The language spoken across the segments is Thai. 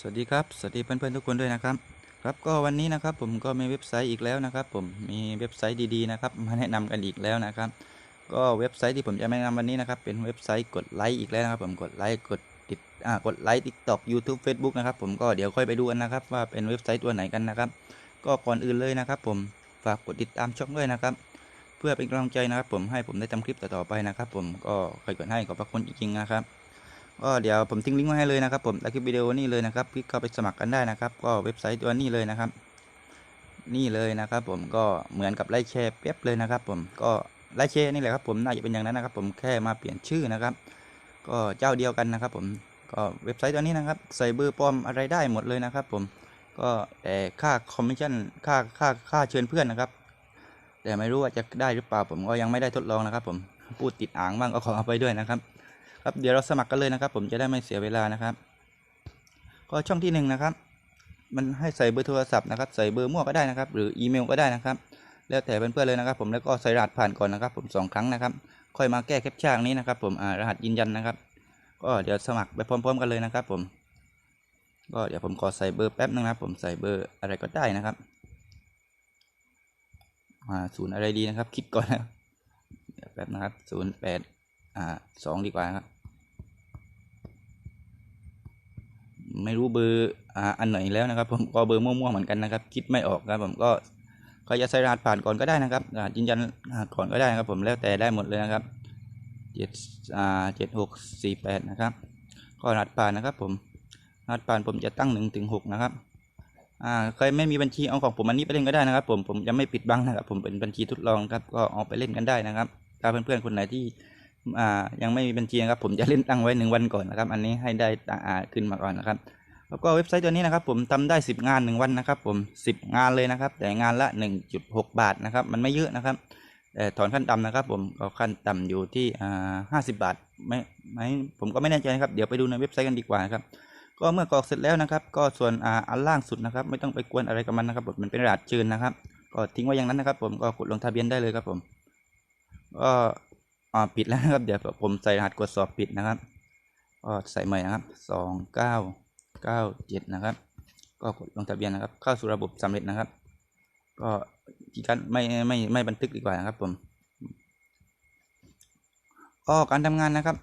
สวัสดีครับ สวัสดีเพื่อนๆทุกคนด้วยนะครับ ครับก็วันนี้นะครับผมก็มีเว็บไซต์อีกแล้วนะครับ ผมมีเว็บไซต์ดีๆนะครับมาแนะนำกันอีกแล้วนะครับ ก็เว็บไซต์ที่ผมจะแนะนำวันนี้นะครับ เป็นเว็บไซต์กดไลค์อีกแล้วนะครับ ผมกดไลค์กดติดอ่ากดไลค์ทิกตอกยูทูบเฟซบุ๊กนะครับผมก็เดี๋ยวค่อยไปดูกันนะครับ ว่าเป็นเว็บไซต์ตัวไหนกันนะครับ ก็ก่อนอื่นเลยนะครับ ผมฝากกดติดตามช่องด้วยนะครับ เพื่อเป็นกำลังใจนะครับ ผมให้ผมได้ทำคลิปต่อๆไปนะครับ ผมก็ใครกดให้ขอบพระคุณจริงๆนะครับ ก็เดี๋ยวผมทิ้งลิงก์ไว้ให้เลยนะครับ ผมใต้คลิปวิดีโอนี่เลยนะครับคลิกเข้าไปสมัครกันได้นะครับ ก็เว็บไซต์ตัวนี้เลยนะครับ นี่เลยนะครับ ผมก็เหมือนกับไลค์แชร์เป๊บเลยนะครับ ผมก็ไลค์แชร์นี่แหละครับ ผมน่าจะเป็นอย่างนั้นนะครับ ผมแค่มาเปลี่ยนชื่อนะครับ ก็เจ้าเดียวกันนะครับ ผมก็เว็บไซต์ตัวนี้นะครับใส่เบอร์ปลอมอะไรได้หมดเลยนะครับ ผมก็แต่ค่าคอมมิชชั่นค่าค่าค่าเชิญเพื่อนนะครับ แต่ไม่รู้ว่าจะได้หรือเปล่าผมก็ยังไม่ได้ทดลองนะครับ ผมพูดติดอ่างบ้างก็ขอเอาไปด้วยนะครับ ครับเดี๋ยวเราสมัครกันเลยนะครับ ผมจะได้ไม่เสียเวลานะครับ ก็ช่องที่หนึ่งนะครับ มันให้ใส่เบอร์โทรศัพท์นะครับ ใส่เบอร์มั่วก็ได้นะครับ หรืออีเมลก็ได้นะครับ แล้วแต่เพื่อนๆเลยนะครับ ผมแล้วก็ใส่รหัสผ่านก่อนนะครับ ผมสองครั้งนะครับ ค่อยมาแก้แคปชั่นนี้นะครับ ผมรหัสยืนยันนะครับ ก็เดี๋ยวสมัครไปพร้อม ๆ กันเลยนะครับ ผม ก็เดี๋ยวผมขอใส่เบอร์แป๊บนึงนะครับ ผมใส่เบอร์อะไรก็ได้นะครับอ่าศูนย์อะไรดีนะครับ คิดก่อนนะครับเดี๋ยวแป๊บนะครับศูนย์แปดอ่าสองดีกว่าครับ ไม่รู้เบอร์อ่าอันไหนแล้วนะครับ ผมก็เบอร์มั่วๆเหมือนกันนะครับ คิดไม่ออกครับผมก็ใครจะใส่รหัสผ่านก่อนก็ได้นะครับยืนยันก่อนก็ได้นะครับผมแล้วแต่ได้หมดเลยนะครับเจ็ดอ่าเจ็ดหกสี่แปดนะครับ ก็รหัสผ่านนะครับ ผมรหัสผ่านผมจะตั้งหนึ่งถึงหกนะครับอ่าใครไม่มีบัญชีเอาของผมอันนี้ไปเล่นก็ได้นะครับ ผมผมจะไม่ปิดบังนะครับ ผมเป็นบัญชีทดลองครับก็เอาไปเล่นกันได้นะครับ ถ้าเพื่อนๆคนไหนที่ อ่ายังไม่มีบัญชีนะครับผมจะเล่นตั้งไว้หนึ่งวันก่อนนะครับ อันนี้ให้ได้อ่าขึ้นมาก่อนนะครับ แล้วก็เว็บไซต์ตัวนี้นะครับ ผมทำได้ 10 งาน 1 วันนะครับ ผม 10 งานเลยนะครับ แต่งานละ 1.6 บาทนะครับ มันไม่เยอะนะครับแต่ถอนขั้นต่ำนะครับ ผมก็ขั้นต่ำอยู่ที่อ่า50บบาทไม่ไม่ผมก็ไม่แน่ใจนะครับ เดี๋ยวไปดูในเว็บไซต์กันดีกว่าครับก็เมื่อกรอกเสร็จแล้วนะครับ ก็ส่วนอ่าอันล่างสุดนะครับ ไม่ต้องไปกวนอะไรกับมันนะครับผมมันเป็นรหัสจืนนะครับ ก็ทิ้งไว้อย่างนั้นนะครับ ผมก็กดลงทะเบียนได้เลยครับผมก็ อ่าปิดแล้วนะครับ เดี๋ยวผมใส่รหัสกดสอบปิดนะครับก็ใส่ใหม่นะครับสองเก้าเก้าเจ็ดนะครับ ก็กดลงทะเบียนนะครับ เข้าสู่ระบบสำเร็จนะครับ ก็ที่การไม่ไม่ไม่บันทึกดีกว่านะครับผมก็การทำงานนะครับ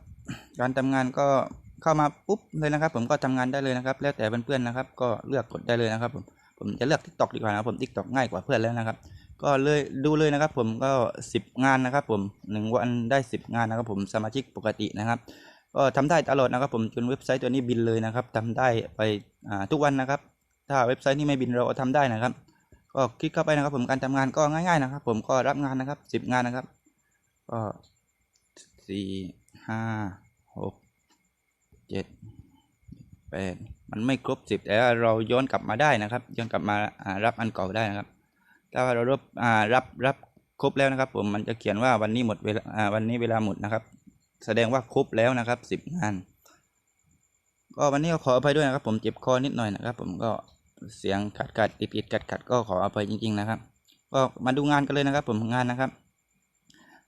การทำงานก็เข้ามาปุ๊บเลยนะครับ ผมก็ทำงานได้เลยนะครับ แล้วแต่เพื่อนๆนะครับ ก็เลือกกดได้เลยนะครับผมผมจะเลือกทิกตอกดีกว่านะครับผมทิกตอกง่ายกว่าเพื่อนแล้วนะครับ ก็เลยดูเลยนะครับ ผมก็สิบงานนะครับ ผมหนึ่งวันได้สิบงานนะครับ ผมสมาชิกปกตินะครับ ก็ทำได้ตลอดนะครับ ผมจนเว็บไซต์ตัวนี้บินเลยนะครับทำได้ไปทุกวันนะครับ ถ้าเว็บไซต์นี้ไม่บินเราก็ทำได้นะครับ ก็คลิกเข้าไปนะครับ ผมการทำงานก็ง่าย ๆนะครับ ผมก็รับงานนะครับสิบงานนะครับ ก็สี่ห้าหกเจ็ดแปดมันไม่ครบสิบแต่เราย้อนกลับมาได้นะครับย้อนกลับมารับอันเก่าได้นะครับ ถ้าว่าเรารับอ่ารับรับครบแล้วนะครับ ผมมันจะเขียนว่าวันนี้หมดเวลาอ่าวันนี้เวลาหมดนะครับ แสดงว่าครบแล้วนะครับสิบงาน ก็วันนี้ก็ขออภัยด้วยนะครับ ผมเจ็บคอนิดหน่อยนะครับ ผมก็เสียงขัดขัดติดติดขัดขัดก็ขออภัยจริง ๆ นะครับ ก็มาดูงานกันเลยนะครับ ผมงานนะครับ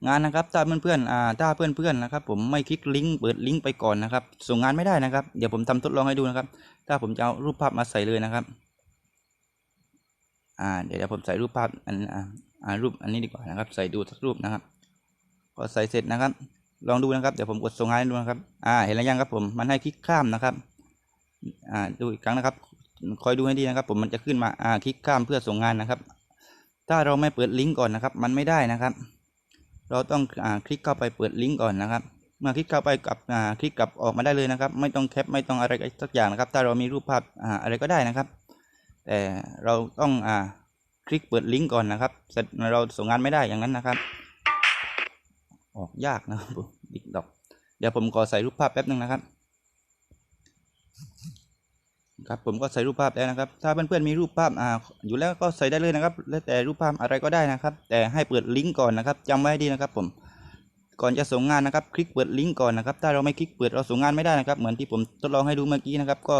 งานนะครับถ้าเพื่อนๆอ่าถ้าเพื่อนๆนะครับ ผมไม่คลิกลิงก์เปิดลิงก์ไปก่อนนะครับ ส่งงานไม่ได้นะครับ เดี๋ยวผมทำทดลองให้ดูนะครับ ถ้าผมจะเอารูปภาพมาใส่เลยนะครับ อ่าเดี๋ยวผมใส่รูปภาพอันอ่ารูปอันนี้ดีกว่านะครับ ใส่ดูสักรูปนะครับ ก็ใส่เสร็จนะครับ ลองดูนะครับ เดี๋ยวผมกดส่งงานให้ดูนะครับ อ่า เห็นแล้วยังครับผม มันให้คลิกข้ามนะครับ อ่า ดูอีกครั้งนะครับ คอยดูให้ดีนะครับ ผม มันจะขึ้นมา อ่า คลิกข้ามเพื่อส่งงานนะครับ ถ้าเราไม่เปิดลิงก์ก่อนนะครับ มันไม่ได้นะครับ เราต้อง อ่า คลิกเข้าไปเปิดลิงก์ก่อนนะครับ เมื่อคลิกเข้าไปกับ อ่า คลิกกลับออกมาได้เลยนะครับ ไม่ต้องแคป ไม่ต้องอะไรสักอย่างนะครับ ถ้าเรามีรูปภาพ อ่า อะไรก็ได้นะครับ แต่เราต้องอ่าคลิกเปิดลิงก์ก่อนนะครับ เราส่งงานไม่ได้อย่างนั้นนะครับ ออกยากนะครับผมดิกดอกเดี๋ยวผมขอใส่รูปภาพแป๊บนึงนะครับ ครับผมก็ใส่รูปภาพแล้วนะครับ ถ้าเพื่อนๆมีรูปภาพอ่าอยู่แล้วก็ใส่ได้เลยนะครับ แล้วแต่รูปภาพอะไรก็ได้นะครับ แต่ให้เปิดลิงก์ก่อนนะครับจำไว้ให้ดีนะครับ ผมก่อนจะส่งงานนะครับ คลิกเปิดลิงก์ก่อนนะครับ ถ้าเราไม่คลิกเปิดเราส่งงานไม่ได้นะครับ เหมือนที่ผมทดลองให้ดูเมื่อกี้นะครับ ก็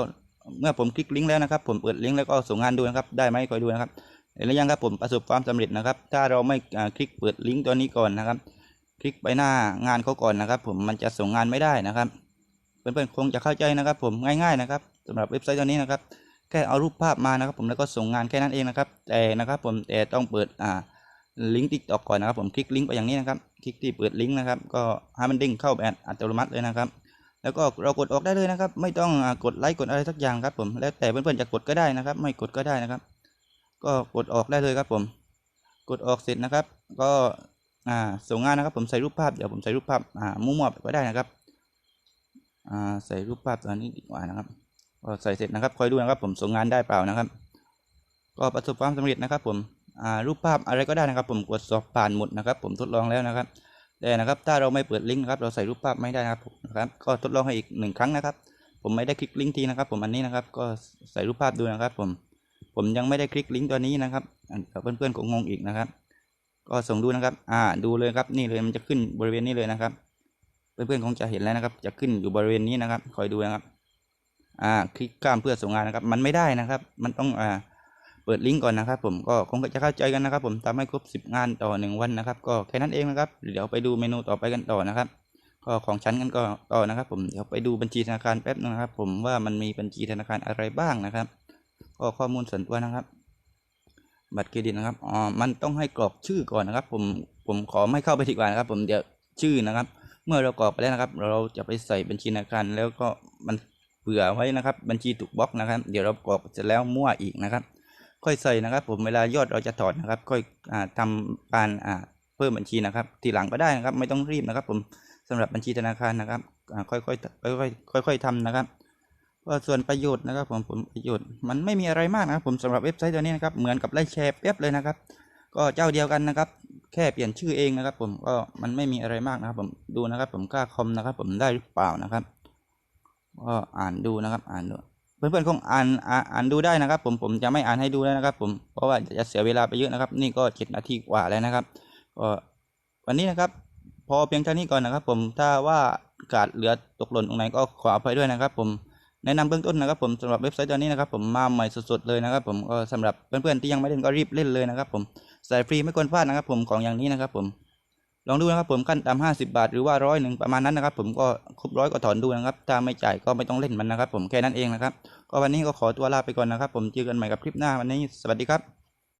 เมื่อผมคลิกลิงก์แล้วนะครับ ผมเปิดลิงก์แล้วก็ส่งงานดูนะครับได้ไหมคอยดูนะครับเห็นหรือยังครับผมประสบความสำเร็จนะครับ ถ้าเราไม่คลิกเปิดลิงก์ตัวนี้ก่อนนะครับ คลิกไปหน้างานเขาก่อนนะครับ ผมมันจะส่งงานไม่ได้นะครับเพื่อนๆคงจะเข้าใจนะครับ ผมง่ายๆนะครับสำหรับเว็บไซต์ตัวนี้นะครับแค่เอารูปภาพมานะครับ ผมแล้วก็ส่งงานแค่นั้นเองนะครับ แต่นะครับ ผมแต่ต้องเปิดอ่าลิงก์ติ๊กตอกก่อนนะครับ ผมคลิกลิงก์ไปอย่างนี้นะครับ คลิกที่เปิดลิงก์นะครับ ก็ให้มันเด้งเข้าแบบอัตโนมัติเลยนะครับ แล้วก็เรากดออกได้เลยนะครับ ไม่ต้องกดไลค์กดอะไรสักอย่างครับผม แล้วแต่เพื่อนๆจะกดก็ได้นะครับ ไม่กดก็ได้นะครับ ก็กดออกได้เลยครับผม กดออกเสร็จนะครับ ก็อ่าส่งงานนะครับ ผมใส่รูปภาพเดี๋ยวผมใส่รูปภาพอ่ามั่วๆไปก็ได้นะครับอ่าใส่รูปภาพตัวนี้ดีกว่านะครับก็ใส่เสร็จนะครับคอยดูนะครับ ผมส่งงานได้เปล่านะครับ ก็ประสบความสำเร็จนะครับ ผมอ่ารูปภาพอะไรก็ได้นะครับ ผมกดสอบผ่านหมดนะครับ ผมทดลองแล้วนะครับแต่นะครับถ้าเราไม่เปิดลิงก์นะครับ เราใส่รูปภาพไม่ได้นะครับ นะครับ ก็ทดลองให้อีกหนึ่งครั้งนะครับ ผมไม่ได้คลิกลิงก์ทีนะครับ ผมอันนี้นะครับ ก็ใส่รูปภาพดูนะครับ ผม ผมยังไม่ได้คลิกลิงก์ตัวนี้นะครับเพื่อนๆคงงงอีกนะครับ ก็ส่งดูนะครับ อ่า ดูเลยครับ นี่เลยมันจะขึ้นบริเวณนี้เลยนะครับ เพื่อนๆคงจะเห็นแล้วนะครับ จะขึ้นอยู่บริเวณนี้นะครับ คอยดูนะครับ อ่า คลิกข้ามเพื่อส่งงานนะครับ มันไม่ได้นะครับ มันต้อง อ่าเปิดลิงก์ก่อนนะครับผมก็คงจะเข้าใจกันนะครับ ผมทำให้ครบสิบงานต่อหนึ่งวันนะครับ ก็แค่นั้นเองนะครับ เดี๋ยวไปดูเมนูต่อไปกันต่อนะครับ ก็ของฉันกันก็ต่อนะครับผมเดี๋ยวไปดูบัญชีธนาคารแป๊บนึงนะครับ ผมว่ามันมีบัญชีธนาคารอะไรบ้างนะครับก็ข้อมูลส่วนตัวนะครับ บัตรเครดิตนะครับอ๋อมันต้องให้กรอกชื่อก่อนนะครับ ผมผมขอไม่เข้าไปดีกว่านะครับ ผมเดี๋ยวชื่อนะครับ เมื่อเรากรอกไปแล้วนะครับ เราจะไปใส่บัญชีธนาคารแล้วก็มันเผื่อไว้นะครับ บัญชีถูกบล็อกนะครับ เดี๋ยวเรากรอกเสร็จแล้วมั่วอีกนะครับ ค่อยใส่นะครับ ผมเวลายอดเราจะถอนนะครับ ค่อยอ่าทำการอ่า เพิ่มบัญชีนะครับ ทีหลังก็ได้นะครับ ไม่ต้องรีบนะครับ ผมสำหรับบัญชีธนาคารนะครับค่อยๆค่อยๆค่อยๆทำนะครับก็ส่วนประโยชน์นะครับผมผมประโยชน์มันไม่มีอะไรมากนะครับผมสำหรับเว็บไซต์ตัวนี้นะครับเหมือนกับไลค์แชร์เป๊บเลยนะครับ ก็เจ้าเดียวกันนะครับ แค่เปลี่ยนชื่อเองนะครับ ผมก็มันไม่มีอะไรมากนะครับผมดูนะครับ ผมกล้าคอมนะครับ ผมได้หรือเปล่านะครับก็อ่านดูนะครับ อ่านดูเพื่อนๆคงอ่านอ่านดูได้นะครับ ผมผมจะไม่อ่านให้ดูแล้วนะครับ ผมเพราะว่าจะเสียเวลาไปเยอะนะครับ นี่ก็เจ็ดนาทีกว่าแล้วนะครับ ก็วันนี้นะครับ พอเพียงเท่านี้ก่อนนะครับ ผมถ้าว่าขาดเหลือตกหล่นตรงไหนก็ขออภัยด้วยนะครับ ผมแนะนำเบื้องต้นนะครับผมสำหรับเว็บไซต์ตัวนี้นะครับ ผมมาใหม่สดๆเลยนะครับ ผมก็สำหรับเพื่อนๆที่ยังไม่เล่นก็รีบเล่นเลยนะครับ ผมใส่ฟรีไม่ควรพลาดนะครับ ผมของอย่างนี้นะครับ ผมลองดูนะครับผมขั้นต่ำห้าสิบาท หรือว่าร้อยหนึ่งประมาณนั้นนะครับ ผมก็ครบร้อยก็ถอนดูนะครับ ถ้าไม่จ่ายก็ไม่ต้องเล่นมันนะครับ ผมแค่นั้นเองนะครับ ก็วันนี้ก็ขอตัวลาไปก่อนนะครับ ผมเจอกันใหม่กับคลิปหน้าวันนี้สวัสดีครับ